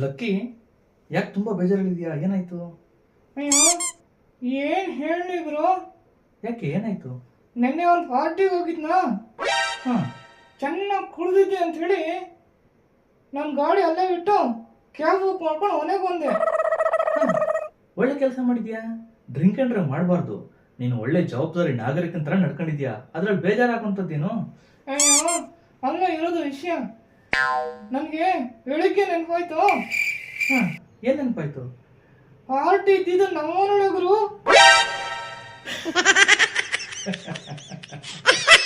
Lucky ಯಾಕೆ ತುಂಬಾ ಬೇಜಾರಲ್ಲಿದ್ಯಾ ಏನಾಯ್ತು? ಅಯ್ಯೋ ಏನ್ ಹೇಳಿ ಬ್ರೋ ಯಾಕೆ ಏನಾಯ್ತು? ನೆನ್ನೆ ಒಂದು ಪಾರ್ಟಿಗೆ ಹೋಗಿದ್ನ? ಹಾ. ಚೆನ್ನಾಗಿ ಕುಡಿದಿದ್ದೆ ಅಂತ ಹೇಳಿ ನನ್ನ ಗಾಡಿ ಅಲ್ಲೇ ಇಟ್ಟು ಕ್ಯಾಬ್ ಬುಕ್ ಮಾಡ್ಕೊಂಡು ಮನೆಗೆ ಬಂದೆ. ಒಳ್ಳೆ ಕೆಲಸ ಮಾಡಿದ್ಯಾ? ಡ್ರಿಂಕ್ ಅಂಡ್ರೆ ಮಾಡಬಾರ್ದು. ನೀನು ಒಳ್ಳೆ ಜವಾಬ್ದಾರಿ ನಾಗರಿಕನ ತರ ನಡ್ಕೊಂಡಿದ್ಯಾ? ಅದ್ರಲ್ಲಿ ಬೇಜಾರಾಗುವಂಥದ್ದೇನು? ಅಯ್ಯೋ ಅಲ್ಲ ಇರೋದು ವಿಷಯ. ನನಗೆ ಬೆಳಿಗ್ಗೆ ನೆನಪಾಯ್ತು. ಹ, ಏನ್ ನೆನಪಾಯ್ತು? ಪಾರ್ಟಿ ಇದ್ದಿದ್ದು ನಮ್ಮೂರೊಳಗರು.